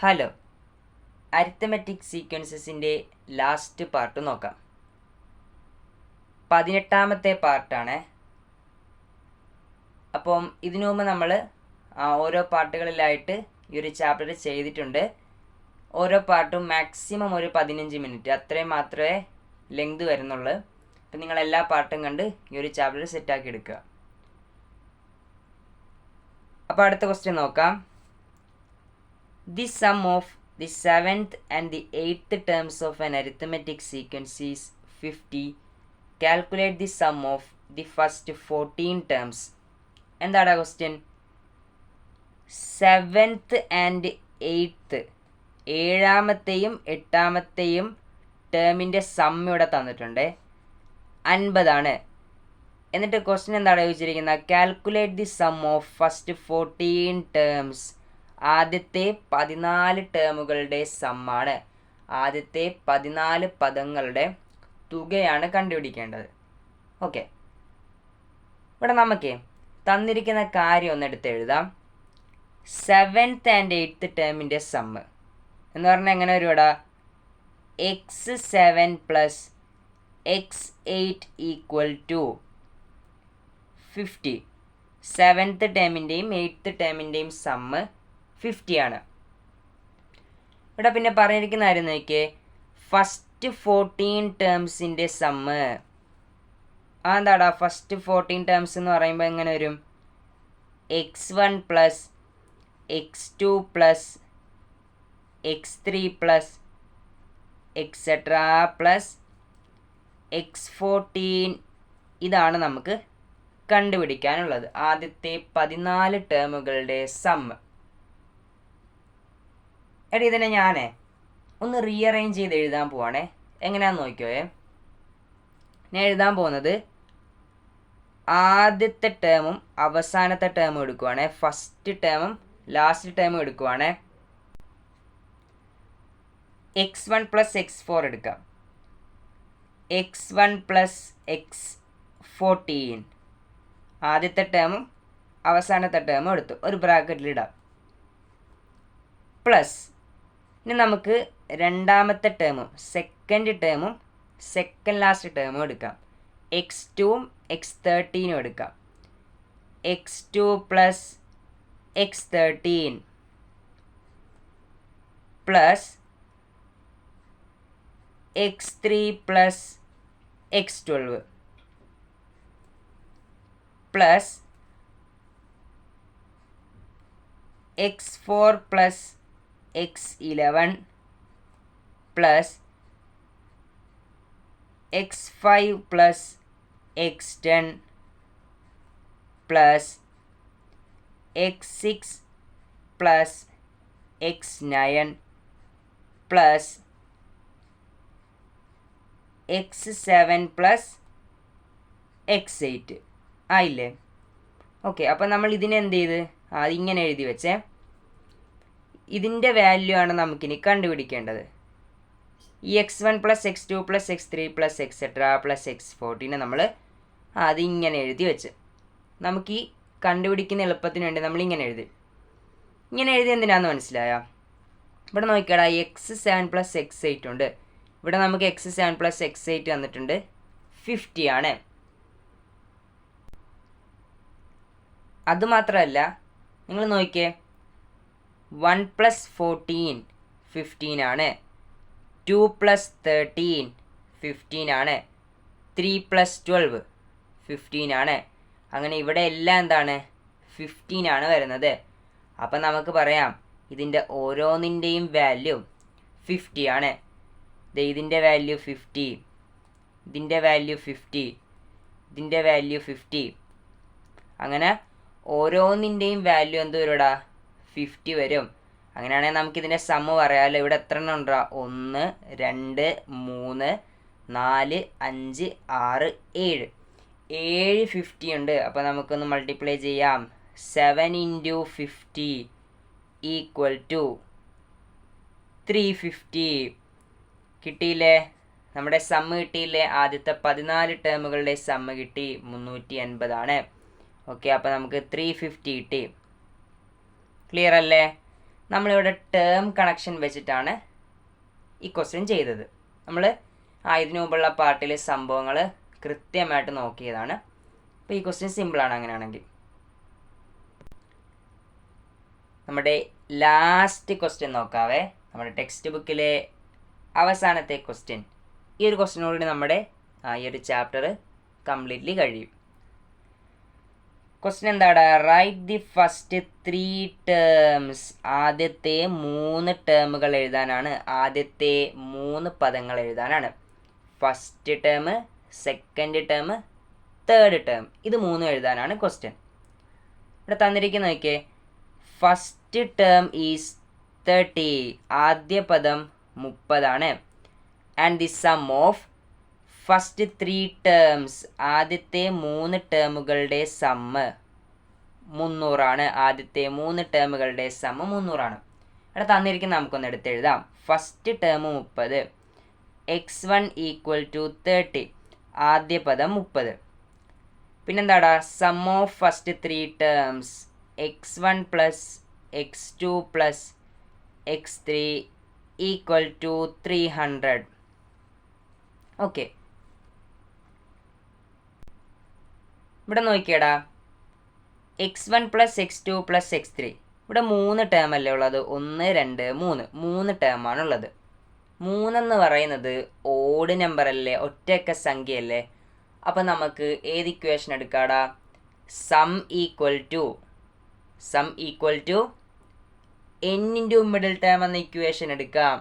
Hello. Arithmetic സീക്വൻസസിന്റെ last part നോക്കാം. പതിനെട്ടാമത്തെ പാർട്ടാണ് അപ്പം ഇതിനു മുമ്പ് നമ്മൾ ഓരോ പാർട്ടുകളിലായിട്ട് ഈ ഒരു ചാപ്റ്റർ ചെയ്തിട്ടുണ്ട്. ഓരോ പാർട്ടും മാക്സിമം ഒരു പതിനഞ്ച് മിനിറ്റ് അത്രയും മാത്രമേ ലെങ്ത് വരുന്നുള്ളൂ. അപ്പം നിങ്ങൾ എല്ലാ പാർട്ടും കണ്ട് ഈ ഒരു ചാപ്റ്റർ സെറ്റാക്കി എടുക്കുക. അപ്പോൾ അടുത്ത ക്വസ്റ്റ്യൻ നോക്കാം. The sum of the seventh and the eighth terms of an arithmetic sequence is 50. Calculate the sum of the first 14 terms. എന്താണ് ക്വസ്റ്റ്യൻ സെവൻത്ത് ആൻഡ് എയ്ത്ത് ഏഴാമത്തെയും എട്ടാമത്തെയും ടേമിന്റെ സം ഇവിടെ തന്നിട്ടുണ്ട്. അൻപതാണ്. എന്നിട്ട് ക്വസ്റ്റ്യൻ എന്താണ് ചോദിച്ചിരിക്കുന്നത്? Calculate the sum of first fourteen terms ആദ്യത്തെ പതിനാല് ടേമുകളുടെ സമ്മാണ് ആദ്യത്തെ പതിനാല് പദങ്ങളുടെ തുകയാണ് കണ്ടുപിടിക്കേണ്ടത്. ഓക്കെ ഇവിടെ നമുക്ക് തന്നിരിക്കുന്ന കാര്യം ഒന്ന് എടുത്ത് എഴുതാം. സെവൻത്ത് ആൻഡ് എയ്ത്ത് ടേമിന്റെ സമ്മ് എന്ന് പറഞ്ഞാൽ എങ്ങനെ വരും ഇവിടെ x seven plus x eight equal to fifty seventh ടേമിന്റെയും eighth ടേമിന്റെയും സമ്മ് ഫിഫ്റ്റി ആണ്. ഇവിടെ പിന്നെ പറഞ്ഞിരിക്കുന്ന കാര്യം നോക്കിയേ. ഫസ്റ്റ് ഫോർട്ടീൻ ടേംസിന്റെ സമ്മ് ആ എന്താടാ ഫസ്റ്റ് ഫോർട്ടീൻ ടേംസ് എന്ന് പറയുമ്പോൾ എങ്ങനെ വരും? X one plus x two plus x three plus etcetera plus x fourteen ഇതാണ് നമുക്ക് കണ്ടുപിടിക്കാനുള്ളത്. ആദ്യത്തെ പതിനാല് ടേമുകളുടെ സമ്മ് എടി ഇതിനെ ഞാനേ ഒന്ന് റീഅറേഞ്ച് ചെയ്ത് എഴുതാൻ പോവാണേ. എങ്ങനെയാന്ന് നോക്കിയോയെ ഞാൻ എഴുതാൻ പോകുന്നത് ആദ്യത്തെ ടേമും അവസാനത്തെ ടേമും എടുക്കുവാണേ. ഫസ്റ്റ് ടേമും ലാസ്റ്റ് ടേമും എടുക്കുവാണേ. X one plus x four എടുക്കാം. X one plus x fourteen ആദ്യത്തെ ടേമും അവസാനത്തെ ടേമും എടുത്തു. ഒരു ബ്രാക്കറ്റിലിടാം പ്ലസ് ഇനി നമുക്ക് രണ്ടാമത്തെ ടേമും സെക്കൻഡ് ടേമും സെക്കൻഡ് ലാസ്റ്റ് ടേമും എടുക്കാം. എക്സ് ടുവും എക്സ് തേർട്ടീനും എടുക്കാം. X two plus x thirteen plus x three plus x twelve plus x four plus x eleven plus x five plus x ten plus x six plus x nine plus x seven plus x eight ആയില്ലേ? Okay അപ്പോൾ നമ്മൾ ഇതിനെന്ത് ചെയ്ത്? അതിങ്ങനെ എഴുതി വെച്ചേ. ഇതിന്റെ value ആണ് നമുക്കിനി കണ്ടുപിടിക്കേണ്ടത്. ഈ x one plus x two plus x three plus etcetera plus x ഫോർട്ടീനെ നമ്മൾ അതിങ്ങനെ എഴുതി വെച്ച്. നമുക്ക് ഈ കണ്ടുപിടിക്കുന്ന എളുപ്പത്തിന് വേണ്ടി നമ്മൾ ഇങ്ങനെ എഴുതി. ഇങ്ങനെ എഴുതി എന്തിനാന്ന് മനസ്സിലായോ? ഇവിടെ നോക്കിയാടാ x seven plus x eight ഉണ്ട്. ഇവിടെ നമുക്ക് x seven plus x eight വന്നിട്ടുണ്ട്. ഫിഫ്റ്റി ആണ്. അതുമാത്രമല്ല നിങ്ങൾ നോക്കിയേ വൺ പ്ലസ് ഫോർട്ടീൻ ഫിഫ്റ്റീൻ ആണ്. ടു പ്ലസ് തേർട്ടീൻ ഫിഫ്റ്റീൻ ആണ്. ത്രീ പ്ലസ് ട്വൽവ് ഫിഫ്റ്റീൻ ആണ്. അങ്ങനെ ഇവിടെ എല്ലാം എന്താണ്? ഫിഫ്റ്റീൻ ആണ് വരുന്നത്. അപ്പം നമുക്ക് പറയാം ഇതിന്റെ ഓരോന്നിന്റെയും വാല്യൂ ഫിഫ്റ്റി ആണ്. ഇതിന്റെ വാല്യൂ ഫിഫ്റ്റി ഇതിന്റെ വാല്യൂ ഫിഫ്റ്റി ഇതിന്റെ വാല്യൂ ഫിഫ്റ്റി. അങ്ങനെ ഓരോന്നിന്റെയും വാല്യൂ എന്തോ വരുടാ ഫിഫ്റ്റി വരും. അങ്ങനെയാണെങ്കിൽ നമുക്കിതിന്റെ സമ്മ് പറയാമല്ലോ ഇവിടെ എത്ര എണ്ണം ഉണ്ടോ? ഒന്ന് രണ്ട് മൂന്ന് നാല് അഞ്ച് ആറ് ഏഴ്. ഏഴ് ഫിഫ്റ്റി ഉണ്ട്. അപ്പോൾ നമുക്കൊന്ന് മൾട്ടിപ്ലൈ ചെയ്യാം. Seven into fifty equal to three fifty കിട്ടിയില്ലേ? നമ്മുടെ സമ്മ് കിട്ടിയില്ലേ? ആദ്യത്തെ പതിനാല് ടേമുകളുടെ സമ്മ് കിട്ടി. മുന്നൂറ്റി എൺപതാണ് ഓക്കെ അപ്പോൾ നമുക്ക് ത്രീ ഫിഫ്റ്റി കിട്ടി. ക്ലിയർ അല്ലേ? നമ്മളിവിടെ ടേം കണക്ഷൻ വെച്ചിട്ടാണ് ഈ ക്വസ്റ്റ്യൻ ചെയ്തത്. നമ്മൾ ആയതിനു മുമ്പുള്ള പാർട്ടിൽ സംഭവങ്ങൾ കൃത്യമായിട്ട് നോക്കിയതാണ്. അപ്പോൾ ഈ ക്വസ്റ്റ്യൻ സിമ്പിളാണ് അങ്ങനെയാണെങ്കിൽ. നമ്മുടെ ലാസ്റ്റ് ക്വസ്റ്റ്യൻ നോക്കാവേ. നമ്മുടെ ടെക്സ്റ്റ് ബുക്കിലെ അവസാനത്തെ ക്വസ്റ്റ്യൻ ഈ ഒരു ക്വസ്റ്റ്യനോടുകൂടി നമ്മുടെ ഈ ഒരു ചാപ്റ്റർ കംപ്ലീറ്റ്ലി കഴിയും. ക്വസ്റ്റ്യൻ എന്താടാ? Write the first three terms ആദ്യത്തെ മൂന്ന് ടേമുകൾ എഴുതാനാണ്. ആദ്യത്തെ മൂന്ന് പദങ്ങൾ എഴുതാനാണ്. First term second term third term ഇത് മൂന്നും എഴുതാനാണ് ക്വസ്റ്റ്യൻ ഇവിടെ തന്നിരിക്കുന്ന നോക്കിയേ. ഫസ്റ്റ് ടേം ഈസ് തേർട്ടി ആദ്യ പദം മുപ്പതാണ്. And the sum of first three terms. ആദ്യത്തെ മൂന്ന് ടേമുകളുടെ സമ്മ് മുന്നൂറാണ്. ആദ്യത്തെ മൂന്ന് ടേമുകളുടെ സമ്മ് മുന്നൂറാണ്. ഇവിടെ തന്നിരിക്കുന്ന നമുക്കൊന്ന് എടുത്തെഴുതാം ഫസ്റ്റ് ടേം മുപ്പത്. X one equal to thirty. ആദ്യ പദം മുപ്പത്. പിന്നെന്താടാ? Sum of first three terms. X one plus x two plus x three equal to three hundred. Okay. ഇവിടെ നോക്കിയടാ. X one plus x two plus x three ഇവിടെ മൂന്ന് term അല്ലേ ഉള്ളത്? ഒന്ന് രണ്ട് മൂന്ന്. മൂന്ന് ടേമാണ് ഉള്ളത്. മൂന്നെന്ന് പറയുന്നത് ഓഡ് നമ്പർ അല്ലേ? ഒറ്റക്ക സംഖ്യയല്ലേ? അപ്പം നമുക്ക് ഏത് equation എടുക്കാടാ? Sum equal to sum equal to n into middle term എന്ന ഇക്വേഷൻ എടുക്കാം.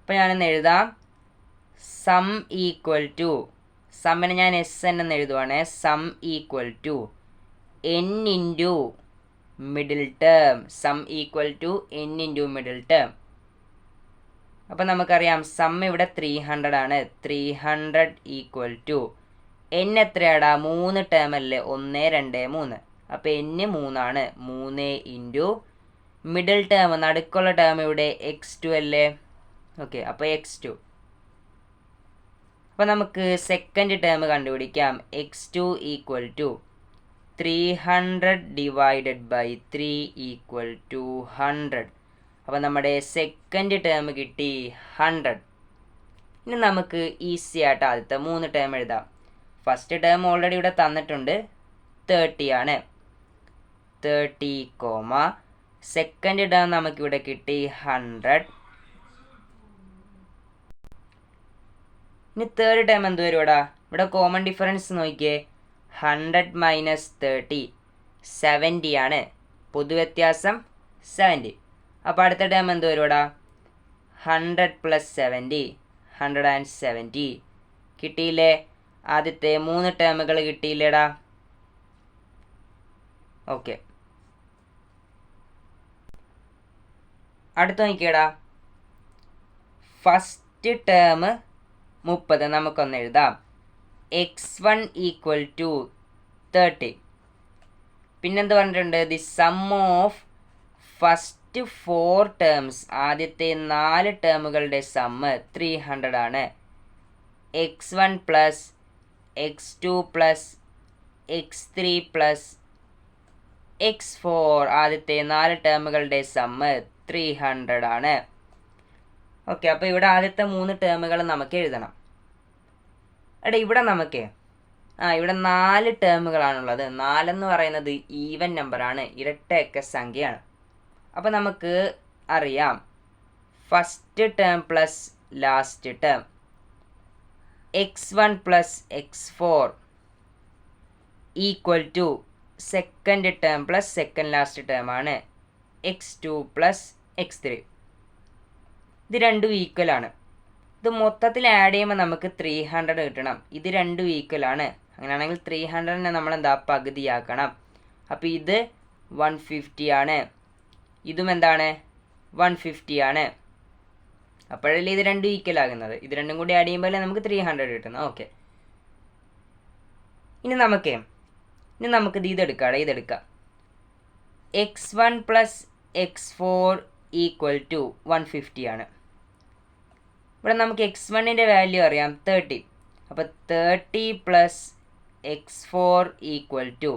അപ്പം ഞാനെന്ന് എഴുതാം. സം ഈക്വൽ ടു സമ്മിനെ ഞാൻ എസ് എൻ എന്ന് എഴുതുവാണ്. Sum equal to n into middle term sum equal to n into middle term അപ്പം നമുക്കറിയാം sum ഇവിടെ ത്രീ ഹൺഡ്രഡ് ആണ്. Three hundred equal to n എത്രയാടാ? മൂന്ന് ടേം അല്ലേ? ഒന്ന് രണ്ട് മൂന്ന്. അപ്പോൾ എന്ന് മൂന്നാണ്. മൂന്ന് ഇന്റു മിഡിൽ ടേം നടുക്കുള്ള ടേം ഇവിടെ എക്സ് ടു അല്ലേ? ഓക്കെ അപ്പോൾ എക്സ് ടു അപ്പോൾ നമുക്ക് സെക്കൻഡ് ടേം കണ്ടുപിടിക്കാം. X two equal to three hundred divided by three equal to hundred അപ്പോൾ നമ്മുടെ സെക്കൻഡ് ടേം കിട്ടി ഹൺഡ്രഡ് ഇനി നമുക്ക് ഈസി ആയിട്ട് ആദ്യത്തെ മൂന്ന് ടേം എഴുതാം. ഫസ്റ്റ് ടേം ഓൾറെഡി ഇവിടെ തന്നിട്ടുണ്ട്. തേർട്ടി ആണ്. തേർട്ടി കോമ സെക്കൻഡ് ടേം നമുക്കിവിടെ കിട്ടി ഹൺഡ്രഡ് ഇനി തേർഡ് ടേം എന്ത് വരുവാടാ? ഇവിടെ കോമൺ ഡിഫറൻസ് നോക്കിയേ. ഹൺഡ്രഡ് മൈനസ് തേർട്ടി സെവന്റി ആണ്. പൊതുവ്യത്യാസം സെവന്റി അപ്പോൾ അടുത്ത ടേം എന്ത് വരുവാടാ? Hundred plus seventy hundred and seventy കിട്ടിയില്ലേ? ആദ്യത്തെ മൂന്ന് ടേമുകൾ കിട്ടിയില്ലേടാ? ഓക്കെ അടുത്ത നോക്കിയടാ. ഫസ്റ്റ് ടേം മുപ്പത് നമുക്കൊന്ന് എഴുതാം. X one equal to thirty പിന്നെന്ത് പറഞ്ഞിട്ടുണ്ട്? The sum of first four terms ആദ്യത്തെ നാല് ടേമുകളുടെ സമ്മ് ത്രീ ഹൺഡ്രഡ് ആണ്. X one plus x two plus x three plus x four ആദ്യത്തെ നാല് ടേമുകളുടെ സമ്മ് ത്രീ ഹൺഡ്രഡ് ആണ്. ഓക്കെ അപ്പോൾ ഇവിടെ ആദ്യത്തെ മൂന്ന് ടേമുകൾ നമുക്ക് എഴുതണം. എടാ ഇവിടെ നമുക്ക്. ആ ഇവിടെ നാല് ടേമുകളാണുള്ളത് നാലെന്ന് പറയുന്നത് ഈവൻ നമ്പറാണ് ഇരട്ടയക്ക സംഖ്യയാണ്. അപ്പോൾ നമുക്ക് അറിയാം. First term plus last term x one plus x four equal to second term plus second last term ആണ്. X two plus x three ഇത് രണ്ടും ഈക്വൽ ആണ്. ഇത് മൊത്തത്തിൽ ആഡ് ചെയ്യുമ്പോൾ നമുക്ക് ത്രീ ഹൺഡ്രഡ് കിട്ടണം. ഇത് രണ്ടും ഈക്വൽ ആണ്. അങ്ങനെയാണെങ്കിൽ ത്രീ ഹൺഡ്രഡിനെ നമ്മൾ എന്താ പകുതിയാക്കണം. അപ്പോൾ ഇത് വൺ ഫിഫ്റ്റി ആണ്. ഇതും എന്താണ്? വൺ ഫിഫ്റ്റി ആണ്. അപ്പോഴല്ലേ ഇത് രണ്ടും ഈക്വൽ ആകുന്നത്. ഇത് രണ്ടും കൂടി ആഡ് ചെയ്യുമ്പോൾ നമുക്ക് ത്രീ ഹൺഡ്രഡ് കിട്ടുന്നത്? ഓക്കെ ഇനി നമുക്ക് ഇനി നമുക്ക് ഇത് ഇതെടുക്കാം. ഇതെടുക്കാം x one plus x four equal to one fifty ആണ്. ഇവിടെ നമുക്ക് എക്സ് വണ്ണിന്റെ വാല്യൂ അറിയാം. തേർട്ടി അപ്പോൾ thirty plus x four equal to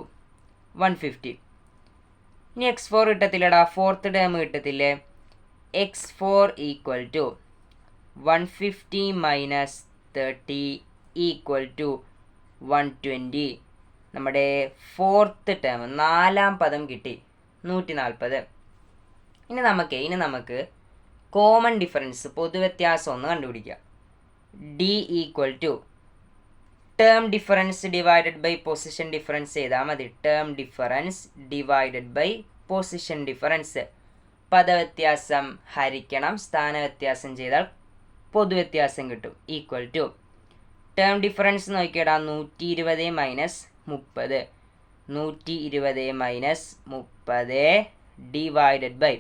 one fifty ഇനി എക്സ് ഫോർ കിട്ടത്തില്ലടാ. Fourth term കിട്ടത്തില്ലേ? X four equal to one fifty minus thirty equal to one twenty നമ്മുടെ fourth term നാലാം പദം കിട്ടി. നൂറ്റി നാൽപ്പത് ഇനി നമുക്ക് ഇനി നമുക്ക് കോമൺ ഡിഫറൻസ് പൊതുവ്യത്യാസം ഒന്ന് കണ്ടുപിടിക്കുക. D equal to term difference divided by position difference ചെയ്താൽ മതി. Term difference divided by position difference പദവ്യത്യാസം ഹരിക്കണം സ്ഥാനവ്യത്യാസം ചെയ്താൽ പൊതുവ്യത്യാസം കിട്ടും. ഈക്വൽ ടു ടേം ഡിഫറൻസ് നോക്കിയിടാ നൂറ്റി ഇരുപത് മൈനസ് മുപ്പത്. നൂറ്റി ഇരുപത് മൈനസ് മുപ്പത് ഡിവൈഡഡ് ബൈ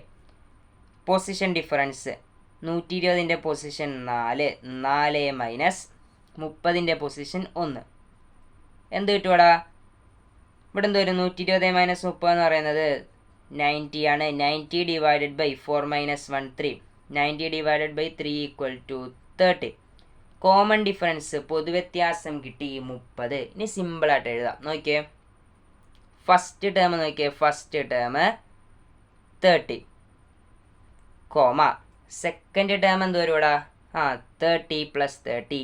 പൊസിഷൻ ഡിഫറൻസ് നൂറ്റി ഇരുപതിന്റെ പൊസിഷൻ നാല് നാല് മൈനസ് മുപ്പതിന്റെ പൊസിഷൻ ഒന്ന്. എന്ത് കിട്ടുവാടാ? ഇവിടെ എന്ത് വരും നൂറ്റി ഇരുപത് മൈനസ് മുപ്പത് എന്ന് പറയുന്നത് നയന്റി ആണ്. Ninety divided by four minus one three ninety divided by three equal to thirty common difference പൊതുവ്യത്യാസം കിട്ടി മുപ്പത്. ഇനി സിമ്പിളായിട്ട് എഴുതാം. നോക്കിയേ. ഫസ്റ്റ് ടേം നോക്കിയേ. First term thirty comma. Second term എന്ത് വരും ഇവിടെ ആ thirty plus thirty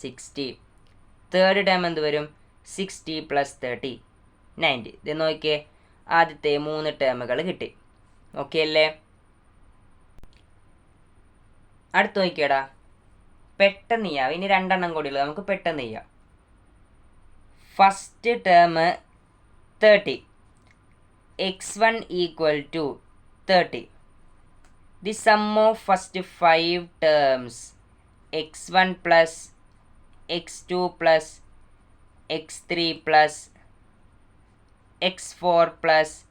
sixty third term എന്ത് വരും? സിക്സ്റ്റി പ്ലസ് തേർട്ടി നയന്റി ഇത് നോക്കിയേ ആദ്യത്തെ മൂന്ന് ടേമുകൾ കിട്ടി. ഓക്കെ അല്ലേ? അടുത്ത് നോക്കിയടാ. പെട്ടെന്ന് ചെയ്യാം. ഇനി രണ്ടെണ്ണം കൂടി ഉള്ളത് നമുക്ക് പെട്ടെന്ന് ചെയ്യാം. First term thirty x one equal to thirty terms x one plus x two plus x three plus x four plus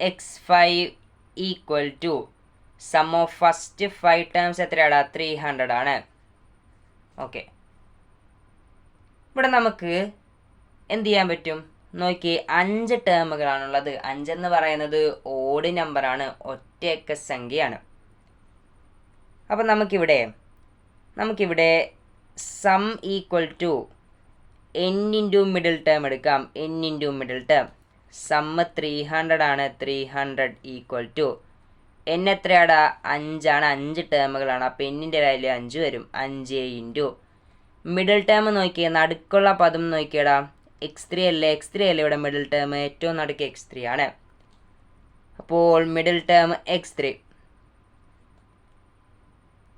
x five equal to sum of first five terms എത്രയാടാ? Three hundred ആണ്. Okay ഇവിടെ നമുക്ക് എന്ത് ചെയ്യാൻ പറ്റും? നോക്കി അഞ്ച് ടേമുകളാണുള്ളത് അഞ്ചെന്ന് പറയുന്നത് odd നമ്പറാണ്. ഒറ്റയക്ക സംഖ്യയാണ്. അപ്പം നമുക്കിവിടെ നമുക്കിവിടെ sum equal to n into middle term എടുക്കാം. N into middle term sum three hundred ആണ്. Three hundred equal to n എത്രയാടാ? അഞ്ചാണ്. അഞ്ച് ടേമുകളാണ് അപ്പോൾ എന്നിന്റെ വാല്യൂ അഞ്ച് വരും. അഞ്ച് ഇന്റു മിഡിൽ ടേം നോക്കിയേ നടുക്കുള്ള പദം നോക്കിയടാ. എക്സ് ത്രീ അല്ലേ? എക്സ് ത്രീ അല്ലേ ഇവിടെ മിഡിൽ ടേം ഏറ്റവും നടുക്ക് എക്സ് ത്രീ ആണ്. അപ്പോൾ മിഡിൽ ടേം എക്സ് ത്രീ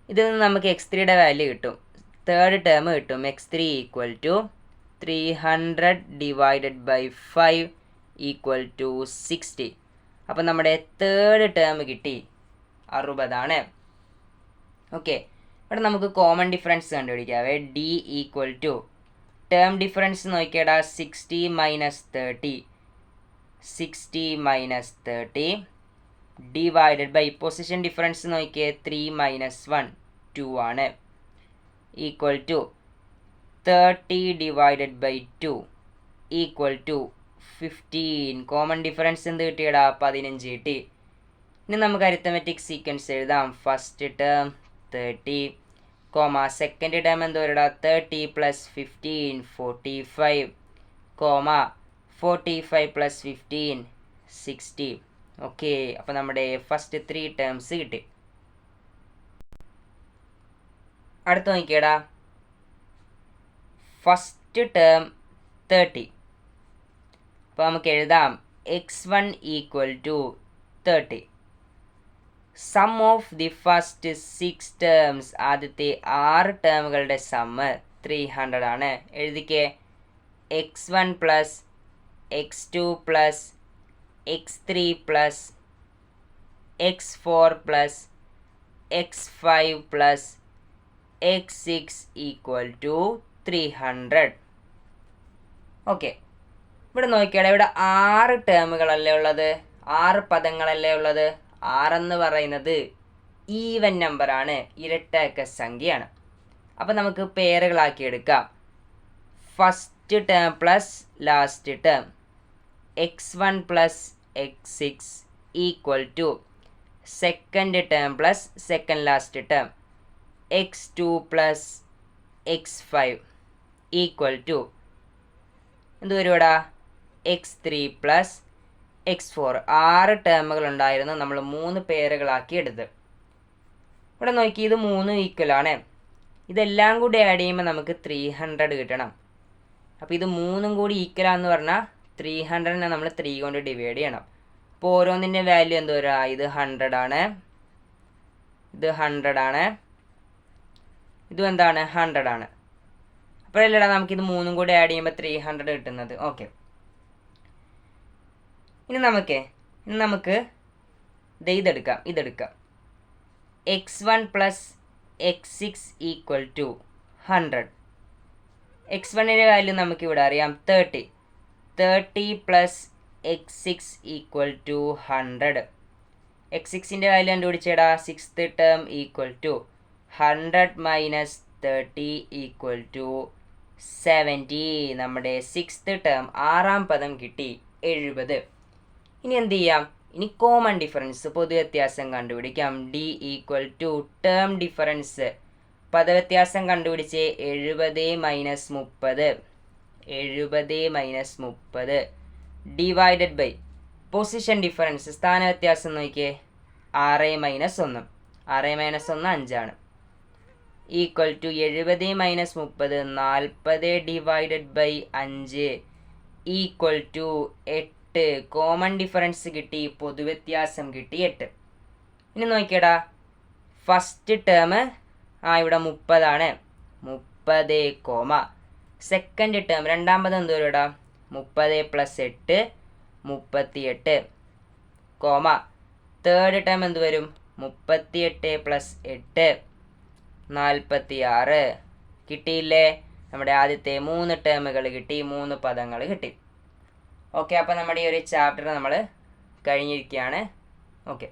ഇതിൽ നിന്ന് നമുക്ക് എക്സ് ത്രീയുടെ വാല്യൂ കിട്ടും. തേർഡ് ടേം കിട്ടും. X three equal to three hundred divided by five equal to sixty അപ്പം നമ്മുടെ തേർഡ് ടേം കിട്ടി. അറുപതാണ് ഓക്കെ ഇവിടെ നമുക്ക് common difference കണ്ടുപിടിക്കാവേ d equal to term difference നോക്കിയടാ sixty minus thirty sixty minus thirty divided by position difference നോക്കിയേ three minus one two ആണ്. Equal to thirty divided by two equal to fifteen common difference എന്ത് കിട്ടിയടാ പതിനഞ്ച് കിട്ടി. ഇനി നമുക്ക് arithmetic sequence എഴുതാം. First term thirty comma second term എന്ത് വരടാ? Thirty plus fifteen forty five comma forty five plus fifteen sixty okay അപ്പോൾ നമ്മുടെ ഫസ്റ്റ് ത്രീ ടേംസ് കിട്ടി. അടുത്ത് നോക്കിയടാ. ഫസ്റ്റ് ടേം തേർട്ടി അപ്പോൾ നമുക്ക് എഴുതാം. X one equal to thirty sum of the first six terms ആദ്യത്തെ ആറ് ടേമുകളുടെ സമ്മ് ത്രീ ഹൺഡ്രഡ് ആണ്. എഴുതിക്കേ. X one plus x two plus x three plus x four plus x five plus x six equal to three hundred okay ഇവിടെ നോക്കിയാൽ ഇവിടെ ആറ് ടേമുകളല്ലേ ഉള്ളത്? ആറ് പദങ്ങളല്ലേ ഉള്ളത്? ആറെന്ന് പറയുന്നത് ഈവൻ നമ്പറാണ് ഇരട്ടക്ക സംഖ്യയാണ്. അപ്പോൾ നമുക്ക് പേരുകളാക്കി എടുക്കാം. First term plus last term x one plus x six equal to second term plus second last term x two plus x five equal to എന്ത് വരുവാടാ? X three plus x four ആറ് ടേമുകൾ ഉണ്ടായിരുന്നു നമ്മൾ മൂന്ന് പേരുകളാക്കി എടുത്ത് ഇവിടെ നോക്കി ഇത് മൂന്ന് ഈക്വലാണ് ഇതെല്ലാം കൂടി ആഡ് ചെയ്യുമ്പോൾ നമുക്ക് ത്രീ ഹൺഡ്രഡ് കിട്ടണം. അപ്പോൾ ഇത് മൂന്നും കൂടി ഈക്വൽ ആണെന്ന് പറഞ്ഞാൽ ത്രീ ഹൺഡ്രഡിനെ നമ്മൾ ത്രീ കൊണ്ട് ഡിവൈഡ് ചെയ്യണം. അപ്പോൾ ഓരോന്നിന്റെ വാല്യൂ എന്തോ വരിക ഇത് ഹൺഡ്രഡ് ആണ്. ഇത് ഹൺഡ്രഡ് ആണ്. ഇതും എന്താണ്? ഹൺഡ്രഡ് ആണ്. അപ്പോഴല്ലടാ നമുക്കിത് മൂന്നും കൂടി ആഡ് ചെയ്യുമ്പോൾ ത്രീ ഹൺഡ്രഡ് കിട്ടുന്നത്. ഓക്കെ ഇനി നമുക്കേ ഇനി നമുക്ക് ഇത് ഇതെടുക്കാം ഇതെടുക്കാം. X one plus x six equal to hundred x വണ്ണിന്റെ വാല്യൂ നമുക്ക് ഇവിടെ അറിയാം thirty thirty plus x six equal to hundred x സിക്സിന്റെ value കണ്ടുപിടിച്ചേടാ sixth term equal to hundred minus thirty equal to seventy നമ്മുടെ സിക്സ്ത് ടേം ആറാം പദം കിട്ടി എഴുപത്. ഇനി എന്ത് ചെയ്യാം? ഇനി കോമൺ ഡിഫറൻസ് പൊതു വ്യത്യാസം കണ്ടുപിടിക്കാം. D equal to term difference പദവ്യത്യാസം കണ്ടുപിടിച്ച്. എഴുപത് മൈനസ് മുപ്പത്. എഴുപത് മൈനസ് മുപ്പത്. ഡിവൈഡഡ് ബൈ പൊസിഷൻ ഡിഫറൻസ് സ്ഥാന വ്യത്യാസം നോക്കിയേ. ആറ് മൈനസ് ഒന്ന്. ആറ് മൈനസ് ഒന്ന് അഞ്ചാണ്. ഈക്വൽ ടു എഴുപത് മൈനസ് മുപ്പത് നാൽപ്പത് ഡിവൈഡഡ് ബൈ അഞ്ച്. ഈക്വൽ ടു എട്ട് കോമൺ ഡിഫറൻസ് കിട്ടി പൊതുവ്യത്യാസം കിട്ടി എട്ട്. ഇനി നോക്കിയടാ. ഫസ്റ്റ് ടേം ആ ഇവിടെ മുപ്പതാണ്. മുപ്പത് കോമ. സെക്കൻഡ് ടേം രണ്ടാമത് എന്ത് വരും മുപ്പത് പ്ലസ് എട്ട് മുപ്പത്തി എട്ട് കോമ. തേർഡ് ടേം എന്ത് വരും? മുപ്പത്തി എട്ട് പ്ലസ് എട്ട് നാൽപ്പത്തി ആറ് കിട്ടിയില്ലേ? നമ്മുടെ ആദ്യത്തെ മൂന്ന് ടേമുകൾ കിട്ടി മൂന്ന് പദങ്ങൾ കിട്ടി. ഓക്കെ അപ്പോൾ നമ്മുടെ ഈ ഒരു ചാപ്റ്റർ നമ്മൾ കഴിഞ്ഞിരിക്കുകയാണ്. ഓക്കെ